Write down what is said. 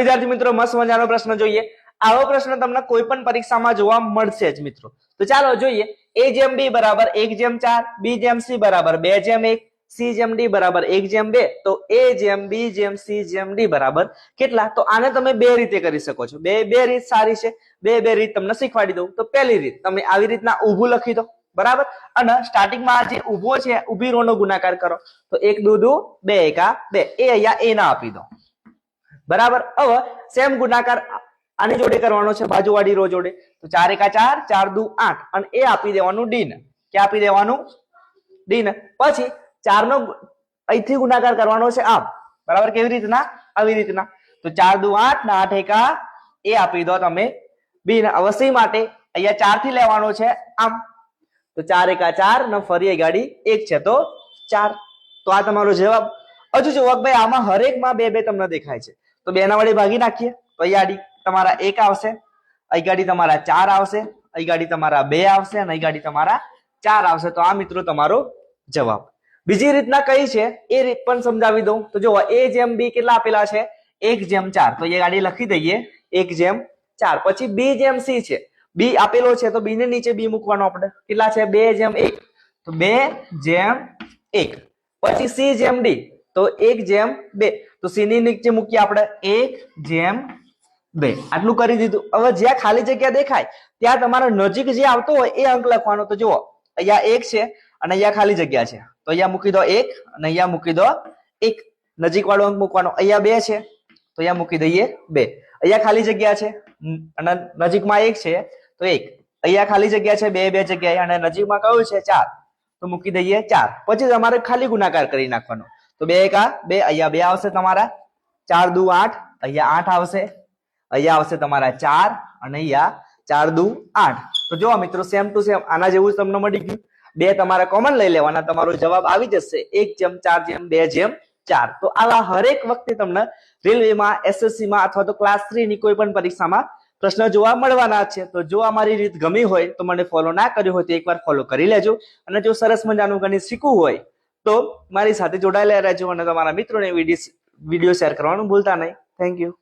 વિદ્યાર્થી મિત્રો, મસ્ત મજાનો પ્રશ્ન જોઈએ. આવો પ્રશ્ન તમને કોઈ પણ પરીક્ષામાં જોવા મળશે જ મિત્રો. તો ચાલો જોઈએ. એ જેમ બી બરાબર, એક જેમ ચાર બી જેમ સી બરાબર, બે જેમ એક સી જેમ ડી બરાબર, એક જેમ બે. તો એ જેમ બી જેમ સી જેમ ડી બરાબર કેટલા? તો આને તમે બે રીતે કરી શકો છો. બે બે રીત સારી છે. બે બે રીત તમને શીખવાડી દઉં. તો પહેલી રીત, તમે આવી રીતના ઊભું લખી દો. બરાબર? અને સ્ટાર્ટિંગમાં જે ઊભો છે, ઊભી રોનો ગુણાકાર કરો. તો એક દૂધું, બે એકા બે. એ અહીંયા એ ના આપી દો. બરાબર? હવે સેમ ગુણાકાર આની જોડે કરવાનો છે, બાજુવાળી રો જોડે. તો ચાર એકા ચાર ચાર દુ આઠ. અને એ આપી દેવાનું ડીન કે આપી દેવાનું? ડીન પછી ચાર નો અહીંથી ગુણાકાર કરવાનો છે આમ. બરાબર? કેવી રીતના? આવી રીતના. તો ચાર દુ આઠ ને આઠ એકા એ આપી દો તમે બીન અવશ્ય માટે અહીંયા ચારથી લેવાનો છે આમ. તો ચાર એકા ચાર ને ફરી ગાડી એક છે. તો ચાર. તો આ તમારો જવાબ. હજુ જુઓ, ભાઈ, આમાં હરેકમાં બે બે તમને દેખાય છે. તો બેના વડે ભાગી નાખીએ. તો અહીંયા ગાડી તમારા એક આવશે, અહીં ગાડી તમારા ચાર આવશે, અહીં ગાડી તમારા બે આવશે, અને અહીં ગાડી તમારા ચાર આવશે. તો આ મિત્રો તમારો જવાબ. બીજી રીતના કઈ છે? એ રીત પણ સમજાવી દઉં. તો જો એ જેમ બી કેટલા આપેલા છે? એક જેમ ચાર. તો એ ગાડી લખી દઈએ. એક જેમ ચાર. પછી બી જેમ સી છે. બી આપેલો છે, તો બી ને નીચે બી મૂકવાનો આપણે. કેટલા છે? બે જેમ એક. તો બે જેમ એક. પછી સી જેમ ડી. તો એક જેમ બે. તો સી ની નીચે મૂકીએ આપણે એક જેમ બે. આટલું કરી દીધું. હવે જ્યાં ખાલી જગ્યા દેખાય, ત્યાં તમારો નજીક જે આવતો હોય, એ અંક લખવાનો. તો જુઓ, અહીંયા એક છે અને અહીંયા ખાલી જગ્યા છે. તો અહીંયા મૂકી દો એક અને અહીંયા મૂકી દો એક. નજીક વાળો અંક મૂકવાનો. અહીંયા બે છે. તો અહીંયા મૂકી દઈએ બે. અહીંયા ખાલી જગ્યા છે. અને નજીકમાં એક છે. તો એક. અહીંયા ખાલી જગ્યા છે બે બે જગ્યાએ. અને નજીકમાં કયું છે? ચાર. તો મૂકી દઈએ ચાર. પછી તમારે ખાલી ગુણાકાર કરી નાખવાનો. તો બે એકા બે, અહીંયા બે આવશે તમારા. ચાર દુ આઠ, અહીંયા આઠ આવશે. અહીંયા આવશે તમારા ચાર અને અહીંયા ચાર દુ આઠ. તો જો મિત્રો સેમ ટુ સેમ આના જેવું તમને મળી ગયું. બે તમારે કોમન લઈ લેવાના, તમારો જવાબ આવી જશે. એક જેમ, ચાર જેમ, બે જેમ, ચાર. તો આવા હરેક વખતે તમને રેલવેમાં એસએસસીમાં અથવા તો ક્લાસ થ્રી ની કોઈ પણ પરીક્ષામાં પ્રશ્ન જોવા મળવાના છે. તો જો અમારી રીત ગમી હોય, તો મને ફોલો ના કર્યો હોય તો એકવાર ફોલો કરી લેજો. અને જો સરસ મજાનું ગણિત શીખવું હોય તો મારી સાથે જોડાયેલા રહેજો અને તમારા મિત્રોને વીડિયો શેર કરવાનું ભૂલતા નહીં. Thank you